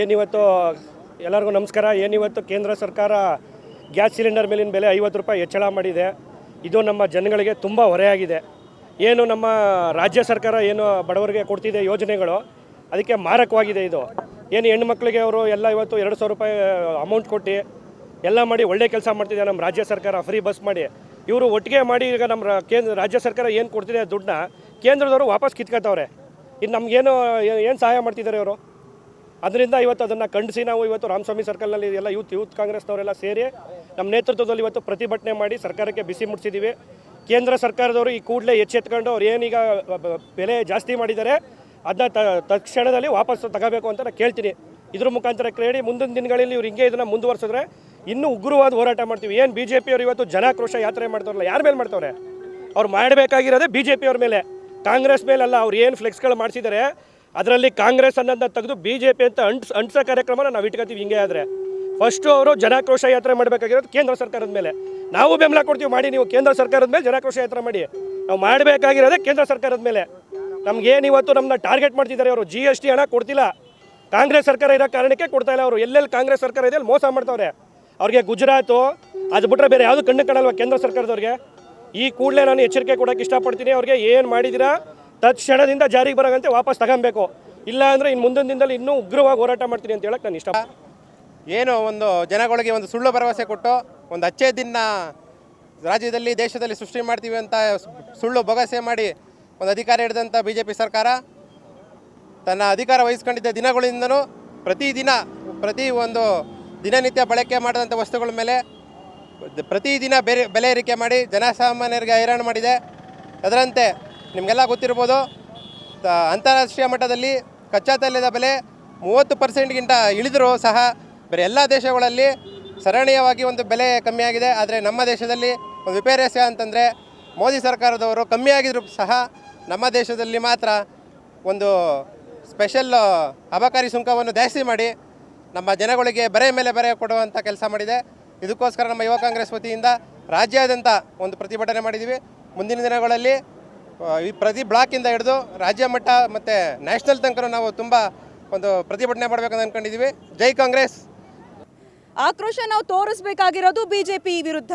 ಏನಿವತ್ತು ಎಲ್ಲರಿಗೂ ನಮಸ್ಕಾರ. ಏನಿವತ್ತು ಕೇಂದ್ರ ಸರ್ಕಾರ ಗ್ಯಾಸ್ ಸಿಲಿಂಡರ್ ಮೇಲಿನ ಬೆಲೆ ಐವತ್ತು ರೂಪಾಯಿ ಹೆಚ್ಚಳ ಮಾಡಿದೆ. ಇದು ನಮ್ಮ ಜನಗಳಿಗೆ ತುಂಬ ಹೊರೆಯಾಗಿದೆ. ಏನು ನಮ್ಮ ರಾಜ್ಯ ಸರ್ಕಾರ ಏನು ಬಡವರಿಗೆ ಕೊಡ್ತಿದೆ ಯೋಜನೆಗಳು, ಅದಕ್ಕೆ ಮಾರಕವಾಗಿದೆ ಇದು. ಏನು ಹೆಣ್ಣು ಮಕ್ಕಳಿಗೆ ಅವರು ಎಲ್ಲ ಇವತ್ತು ಎರಡು ಸಾವಿರ ರೂಪಾಯಿ ಅಮೌಂಟ್ ಕೊಟ್ಟು ಎಲ್ಲ ಮಾಡಿ ಒಳ್ಳೆ ಕೆಲಸ ಮಾಡ್ತಿದೆ ನಮ್ಮ ರಾಜ್ಯ ಸರ್ಕಾರ, ಫ್ರೀ ಬಸ್ ಮಾಡಿ. ಇವರು ಒಟ್ಟಿಗೆ ಮಾಡಿ ಈಗ ನಮ್ಮ ಕೇಂದ್ರ, ರಾಜ್ಯ ಸರ್ಕಾರ ಏನು ಕೊಡ್ತಿದೆ ದುಡ್ಡನ್ನ ಕೇಂದ್ರದವರು ವಾಪಸ್ ಕಿತ್ಕೊತವ್ರೆ. ಇದು ನಮಗೇನು ಏನು ಸಹಾಯ ಮಾಡ್ತಿದ್ದಾರೆ ಇವರು? ಅದರಿಂದ ಇವತ್ತು ಅದನ್ನು ಖಂಡಿಸಿ ನಾವು ಇವತ್ತು ರಾಮಸ್ವಾಮಿ ಸರ್ಕಲ್ನಲ್ಲಿ ಎಲ್ಲ ಯೂತ್ ಯೂತ್ ಕಾಂಗ್ರೆಸ್ನವರೆಲ್ಲ ಸೇರಿ ನಮ್ಮ ನೇತೃತ್ವದಲ್ಲಿ ಇವತ್ತು ಪ್ರತಿಭಟನೆ ಮಾಡಿ ಸರ್ಕಾರಕ್ಕೆ ಬಿಸಿ ಮುಟ್ಟಿಸಿದ್ದೀವಿ ಕೇಂದ್ರ ಸರ್ಕಾರದವರು ಈ ಕೂಡಲೇ ಎಚ್ಚೆತ್ಕೊಂಡು ಅವ್ರು ಏನೀಗ ಬೆಲೆ ಜಾಸ್ತಿ ಮಾಡಿದ್ದಾರೆ, ಅದನ್ನ ತಕ್ಷಣದಲ್ಲಿ ವಾಪಸ್ ತಗೋಬೇಕು ಅಂತ ನಾನು ಕೇಳ್ತೀನಿ. ಇದ್ರ ಮುಖಾಂತರ ಕೇಳಿ ಮುಂದಿನ ದಿನಗಳಲ್ಲಿ ಇವ್ರು ಹಿಂಗೆ ಇದನ್ನು ಮುಂದುವರ್ಸಿದ್ರೆ ಇನ್ನೂ ಉಗ್ರವಾದ ಹೋರಾಟ ಮಾಡ್ತೀವಿ. ಏನು ಬಿ ಜೆ ಪಿಯವರು ಇವತ್ತು ಜನಾಕ್ರೋಶ ಯಾತ್ರೆ ಮಾಡ್ತಾರಲ್ಲ ಯಾರ ಮೇಲೆ ಮಾಡ್ತವ್ರೆ? ಅವ್ರು ಮಾಡಬೇಕಾಗಿರೋದೇ ಬಿ ಜೆ ಪಿಯವ್ರ ಮೇಲೆ. ಕಾಂಗ್ರೆಸ್ ಮೇಲಲ್ಲ ಅವ್ರು ಏನು ಫ್ಲೆಕ್ಸ್ಗಳು ಮಾಡಿಸಿದ್ದಾರೆ ಅದರಲ್ಲಿ ಕಾಂಗ್ರೆಸ್ ಅನ್ನೋದನ್ನ ತೆಗೆದು ಬಿ ಜೆ ಪಿ ಅಂತ ಅಂಟ್ಸ್ ಅಂಟಿಸೋ ಕಾರ್ಯಕ್ರಮನ ನಾವು ಇಟ್ಕೋತೀವಿ ಹಿಂಗೆ ಆದರೆ. ಫಸ್ಟು ಅವರು ಜನಾಕ್ರೋಶ ಯಾತ್ರೆ ಮಾಡಬೇಕಾಗಿರೋದು ಕೇಂದ್ರ ಸರ್ಕಾರದ ಮೇಲೆ. ನಾವು ಬೆಂಬಲ ಕೊಡ್ತೀವಿ, ಮಾಡಿ ನೀವು ಕೇಂದ್ರ ಸರ್ಕಾರದ ಮೇಲೆ ಜನಾಕ್ರೋಶ ಯಾತ್ರೆ ಮಾಡಿ. ನಾವು ಮಾಡಬೇಕಾಗಿರೋದೇ ಕೇಂದ್ರ ಸರ್ಕಾರದ ಮೇಲೆ. ನಮ್ಗೇನು ಇವತ್ತು ನಮ್ಮನ್ನ ಟಾರ್ಗೆಟ್ ಮಾಡ್ತಿದ್ದಾರೆ ಅವರು ಜಿ ಎಸ್ ಟಿ ಹಣ ಕೊಡ್ತಿಲ್ಲ. ಕಾಂಗ್ರೆಸ್ ಸರ್ಕಾರ ಇರೋ ಕಾರಣಕ್ಕೆ ಕೊಡ್ತಾ ಇಲ್ಲ ಅವರು. ಎಲ್ಲೆಲ್ಲಿ ಕಾಂಗ್ರೆಸ್ ಸರ್ಕಾರ ಇದೆ ಅಲ್ಲಿ ಮೋಸ ಮಾಡ್ತಾವ್ರೆ. ಅವ್ರಿಗೆ ಗುಜರಾತು, ಅದು ಬಿಟ್ರೆ ಬೇರೆ ಯಾವುದು ಕಣ್ಣು ಕಾಣಲ್ವ ಕೇಂದ್ರ ಸರ್ಕಾರದವ್ರಿಗೆ? ಈ ಕೂಡಲೇ ನಾನು ಎಚ್ಚರಿಕೆ ಕೊಡೋಕೆ ಇಷ್ಟಪಡ್ತೀನಿ. ಅವ್ರಿಗೆ ಏನು ಮಾಡಿದಿರಾ? ತತ್ಕ್ಷಣದಿಂದ ಜಾರಿಗೆ ಬರೋಂತೆ ವಾಪಸ್ ತಗೊಬೇಕು. ಇಲ್ಲ ಅಂದರೆ ಇನ್ನು ಮುಂದಿನ ದಿನದಲ್ಲಿ ಇನ್ನೂ ಉಗ್ರವಾಗಿ ಹೋರಾಟ ಮಾಡ್ತೀನಿ ಅಂತ ಹೇಳಕ್ಕೆ ನಾನು ಇಷ್ಟ ಏನು ಒಂದು ಜನಗಳಿಗೆ ಒಂದು ಸುಳ್ಳು ಭರವಸೆ ಕೊಟ್ಟು ಒಂದು ಅಚ್ಚೇ ದಿನ ರಾಜ್ಯದಲ್ಲಿ, ದೇಶದಲ್ಲಿ ಸೃಷ್ಟಿ ಮಾಡ್ತೀವಿ ಅಂತ ಸುಳ್ಳು ಬೊಗಸೆ ಮಾಡಿ ಒಂದು ಅಧಿಕಾರ ಹಿಡಿದಂಥ ಬಿ ಜೆ ಪಿ ಸರ್ಕಾರ ತನ್ನ ಅಧಿಕಾರ ವಹಿಸ್ಕೊಂಡಿದ್ದ ದಿನಗಳಿಂದನೂ ಪ್ರತಿದಿನ ಪ್ರತಿ ಒಂದು ದಿನನಿತ್ಯ ಬಳಕೆ ಮಾಡಿದಂಥ ವಸ್ತುಗಳ ಮೇಲೆ ಪ್ರತಿದಿನ ಬೇರೆ ಬೆಲೆ ಏರಿಕೆ ಮಾಡಿ ಜನಸಾಮಾನ್ಯರಿಗೆ ಹೈರಾಣ ಮಾಡಿದೆ. ಅದರಂತೆ ನಿಮಗೆಲ್ಲ ಗೊತ್ತಿರ್ಬೋದು ಅಂತಾರಾಷ್ಟ್ರೀಯ ಮಟ್ಟದಲ್ಲಿ ಕಚ್ಚಾ ತೈಲದ ಬೆಲೆ ಮೂವತ್ತು ಪರ್ಸೆಂಟ್ಗಿಂತ ಇಳಿದರೂ ಸಹ ಬೇರೆ ಎಲ್ಲ ದೇಶಗಳಲ್ಲಿ ಸರಣೀಯವಾಗಿ ಒಂದು ಬೆಲೆ ಕಮ್ಮಿಯಾಗಿದೆ. ಆದರೆ ನಮ್ಮ ದೇಶದಲ್ಲಿ ಒಂದು ವಿಪರ್ಯಾಸ ಅಂತಂದರೆ ಮೋದಿ ಸರ್ಕಾರದವರು ಕಮ್ಮಿಯಾಗಿದ್ರು ಸಹ ನಮ್ಮ ದೇಶದಲ್ಲಿ ಮಾತ್ರ ಒಂದು ಸ್ಪೆಷಲ್ ಅಬಕಾರಿ ಸುಂಕವನ್ನು ಜಾಸ್ತಿ ಮಾಡಿ ನಮ್ಮ ಜನಗಳಿಗೆ ಬರೆ ಮೇಲೆ ಬರೆ ಕೊಡುವಂಥ ಕೆಲಸ ಮಾಡಿದೆ. ಇದಕ್ಕೋಸ್ಕರ ನಮ್ಮ ಯುವ ಕಾಂಗ್ರೆಸ್ ವತಿಯಿಂದ ರಾಜ್ಯಾದ್ಯಂತ ಒಂದು ಪ್ರತಿಭಟನೆ ಮಾಡಿದ್ದೀವಿ. ಮುಂದಿನ ದಿನಗಳಲ್ಲಿ ಈ ಪ್ರತಿ ಬ್ಲಾಕಿಂದ ಹಿಡಿದು ರಾಜ್ಯ ಮಟ್ಟ ಮತ್ತು ನ್ಯಾಷನಲ್ ತನಕ ನಾವು ತುಂಬ ಒಂದು ಪ್ರತಿಭಟನೆ ಮಾಡಬೇಕಂತ ಅಂದ್ಕೊಂಡಿದ್ದೀವಿ ಜೈ ಕಾಂಗ್ರೆಸ್. ಆಕ್ರೋಶ ನಾವು ತೋರಿಸ್ಬೇಕಾಗಿರೋದು ಬಿಜೆಪಿ ವಿರುದ್ಧ.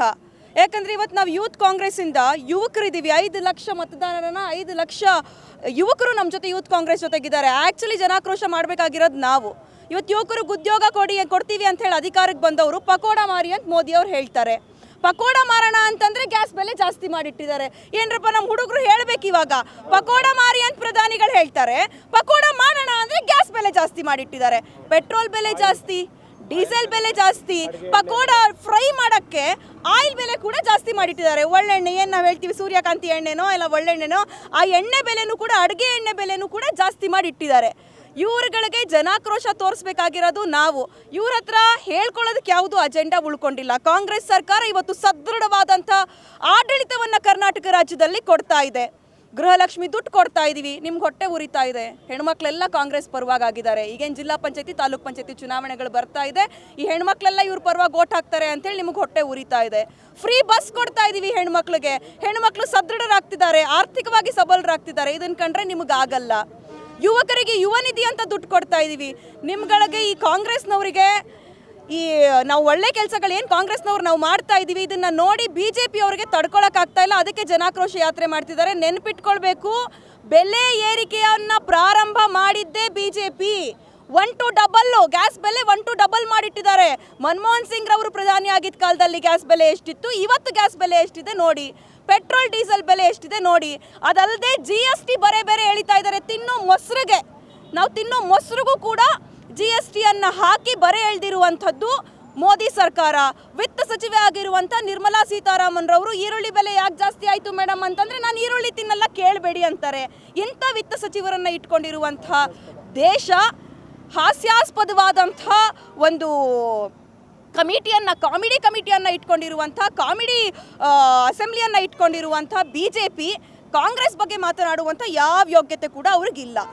ಯಾಕಂದರೆ ಇವತ್ತು ನಾವು ಯೂತ್ ಕಾಂಗ್ರೆಸ್ಸಿಂದ ಯುವಕರಿದ್ದೀವಿ ಐದು ಲಕ್ಷ ಮತದಾರರನ್ನ ಐದು ಲಕ್ಷ ಯುವಕರು ನಮ್ಮ ಜೊತೆ ಯೂತ್ ಕಾಂಗ್ರೆಸ್ ಜೊತೆಗಿದ್ದಾರೆ. ಆ್ಯಕ್ಚುಲಿ ಜನಾಕ್ರೋಶ ಮಾಡಬೇಕಾಗಿರೋದು ನಾವು. ಇವತ್ತು ಯುವಕರಿಗೆ ಉದ್ಯೋಗ ಕೊಡಿ, ಕೊಡ್ತೀವಿ ಅಂತ ಹೇಳಿ ಅಧಿಕಾರಕ್ಕೆ ಬಂದವರು ಪಕೋಡ ಮಾರಿ ಅಂತ ಮೋದಿ ಅವ್ರು ಹೇಳ್ತಾರೆ. ಪಕೋಡ ಮಾರೋಣ ಅಂತಂದ್ರೆ ಜಾಸ್ತಿ ಮಾಡಿಟ್ಟಿದ್ದಾರೆ. ಏನ್ರಪ್ಪ ನಮ್ಮ ಹುಡುಗರು ಹೇಳ್ಬೇಕು ಇವಾಗ. ಪಕೋಡ ಮಾರಿ ಅಂತ ಪ್ರಧಾನಿಗಳು ಹೇಳ್ತಾರೆ. ಪಕೋಡ ಮಾಡೋಣ ಅಂದ್ರೆ ಗ್ಯಾಸ್ ಬೆಲೆ ಜಾಸ್ತಿ ಮಾಡಿಟ್ಟಿದ್ದಾರೆ. ಪೆಟ್ರೋಲ್ ಬೆಲೆ ಜಾಸ್ತಿ. ಡೀಸೆಲ್ ಬೆಲೆ ಜಾಸ್ತಿ, ಪಕೋಡ ಫ್ರೈ ಮಾಡಕ್ಕೆ ಆಯಿಲ್ ಬೆಲೆ ಕೂಡ ಜಾಸ್ತಿ ಮಾಡಿಟ್ಟಿದ್ದಾರೆ. ಒಳ್ಳೆಣ್ಣೆ ಏನು ನಾವು ಹೇಳ್ತೀವಿ? ಸೂರ್ಯಕಾಂತಿ ಎಣ್ಣೆನೋ ಇಲ್ಲ ಒಳ್ಳೆಣ್ಣೆನೋ, ಆ ಎಣ್ಣೆ ಬೆಲೆನೂ ಕೂಡ, ಅಡುಗೆ ಎಣ್ಣೆ ಬೆಲೆನೂ ಕೂಡ ಜಾಸ್ತಿ ಮಾಡಿಟ್ಟಿದ್ದಾರೆ. ಇವ್ರುಗಳಿಗೆ ಜನಾಕ್ರೋಶ ತೋರಿಸ್ಬೇಕಾಗಿರೋದು ನಾವು. ಇವ್ರ ಹತ್ರ ಹೇಳ್ಕೊಳ್ಳೋದಕ್ಕೆ ಯಾವುದು ಅಜೆಂಡಾ ಉಳ್ಕೊಂಡಿಲ್ಲ. ಕಾಂಗ್ರೆಸ್ ಸರ್ಕಾರ ಇವತ್ತು ಸದೃಢವಾದಂಥ ಆಡಳಿತವನ್ನು ಕರ್ನಾಟಕ ರಾಜ್ಯದಲ್ಲಿ ಕೊಡ್ತಾ ಇದೆ. ಗೃಹಲಕ್ಷ್ಮಿ ದುಡ್ಡು ಕೊಡ್ತಾ ಇದ್ದೀವಿ ನಿಮ್ಗೆ ಹೊಟ್ಟೆ ಉರಿತಾ ಇದೆ. ಹೆಣ್ಮಕ್ಳೆಲ್ಲ ಕಾಂಗ್ರೆಸ್ ಪರವಾಗಿದ್ದಾರೆ ಈಗೇನು ಜಿಲ್ಲಾ ಪಂಚಾಯತಿ, ತಾಲೂಕ್ ಪಂಚಾಯತಿ ಚುನಾವಣೆಗಳು ಬರ್ತಾ ಇದೆ. ಈ ಹೆಣ್ಮಕ್ಳೆಲ್ಲ ಇವ್ರ ಪರವಾಗಿ ಓಟ್ ಹಾಕ್ತಾರೆ ಅಂತೇಳಿ ನಿಮ್ಗೆ ಹೊಟ್ಟೆ ಉರಿತಾ ಇದೆ. ಫ್ರೀ ಬಸ್ ಕೊಡ್ತಾ ಇದ್ದೀವಿ ಹೆಣ್ಮಕ್ಳಿಗೆ. ಹೆಣ್ಮಕ್ಳು ಸದೃಢರಾಗ್ತಿದ್ದಾರೆ, ಆರ್ಥಿಕವಾಗಿ ಸಬಲರಾಗ್ತಿದ್ದಾರೆ. ಇದನ್ನು ಕಂಡ್ರೆ ನಿಮ್ಗೆ ಆಗಲ್ಲ. ಯುವಕರಿಗೆ ಯುವ ನಿಧಿ ಅಂತ ದುಡ್ಡು ಕೊಡ್ತಾ ಇದ್ದೀವಿ ನಿಮ್ಗಳಿಗೆ ಈ ಕಾಂಗ್ರೆಸ್ನವರಿಗೆ ಈ, ನಾವು ಒಳ್ಳೆ ಕೆಲಸಗಳು ಏನು ಕಾಂಗ್ರೆಸ್ನವ್ರು ನಾವು ಮಾಡ್ತಾ ಇದ್ದೀವಿ ಇದನ್ನು ನೋಡಿ ಬಿ ಜೆ ಪಿ ಅವರಿಗೆ ತಡ್ಕೊಳಕ್ಕಾಗ್ತಾ ಇಲ್ಲ, ಅದಕ್ಕೆ ಜನಾಕ್ರೋಶ ಯಾತ್ರೆ ಮಾಡ್ತಿದ್ದಾರೆ. ನೆನಪಿಟ್ಕೊಳ್ಬೇಕು, ಬೆಲೆ ಏರಿಕೆಯನ್ನು ಪ್ರಾರಂಭ ಮಾಡಿದ್ದೇ B J P one two double gas ಬೆಲೆ ಒನ್ ಟು ಡಬಲ್ ಮಾಡಿಟ್ಟಿದ್ದಾರೆ. ಮನಮೋಹನ್ ಸಿಂಗ್ ರವರು ಪ್ರಧಾನಿ ಆಗಿದ್ದ ಕಾಲದಲ್ಲಿ ಗ್ಯಾಸ್ ಬೆಲೆ ಎಷ್ಟಿತ್ತು, ಇವತ್ತು ಗ್ಯಾಸ್ ಬೆಲೆ ಎಷ್ಟಿದೆ ನೋಡಿ. ಪೆಟ್ರೋಲ್ ಡೀಸೆಲ್ ಬೆಲೆ ಎಷ್ಟಿದೆ ನೋಡಿ. ಅದಲ್ಲದೆ ಜಿ ಎಸ್ ಟಿ ಬೇರೆ ಬೇರೆ ಎಳಿತಾ ಇದ್ದಾರೆ, ತಿನ್ನೋ ಮೊಸರಿಗೆ. ನಾವು ತಿನ್ನೋ ಮೊಸರಿಗೂ ಕೂಡ ಜಿ ಎಸ್ ಟಿಯನ್ನು ಹಾಕಿ ಬರೆ ಎಳೆದಿರುವಂಥದ್ದು ಮೋದಿ ಸರ್ಕಾರ. ವಿತ್ತ ಸಚಿವೆ ಆಗಿರುವಂಥ ನಿರ್ಮಲಾ ಸೀತಾರಾಮನ್ ರವರು, ಈರುಳ್ಳಿ ಬೆಲೆ ಯಾಕೆ ಜಾಸ್ತಿ ಆಯಿತು ಮೇಡಮ್ ಅಂತಂದರೆ ನಾನು ಈರುಳ್ಳಿ ತಿನ್ನಲ್ಲ, ಕೇಳಬೇಡಿ ಅಂತಾರೆ. ಇಂಥ ವಿತ್ತ ಸಚಿವರನ್ನು ಇಟ್ಕೊಂಡಿರುವಂಥ ದೇಶ ಹಾಸ್ಯಾಸ್ಪದವಾದಂಥ ಒಂದು ಕಮಿಟಿಯನ್ನು, ಕಾಮಿಡಿ ಕಮಿಟಿಯನ್ನು ಇಟ್ಕೊಂಡಿರುವಂಥ, ಕಾಮಿಡಿ ಅಸೆಂಬ್ಲಿಯನ್ನು ಇಟ್ಕೊಂಡಿರುವಂಥ ಬಿ ಜೆ ಪಿ ಕಾಂಗ್ರೆಸ್ ಬಗ್ಗೆ ಮಾತನಾಡುವಂಥ ಯಾವ ಯೋಗ್ಯತೆ ಕೂಡ ಅವ್ರಿಗಿಲ್ಲ.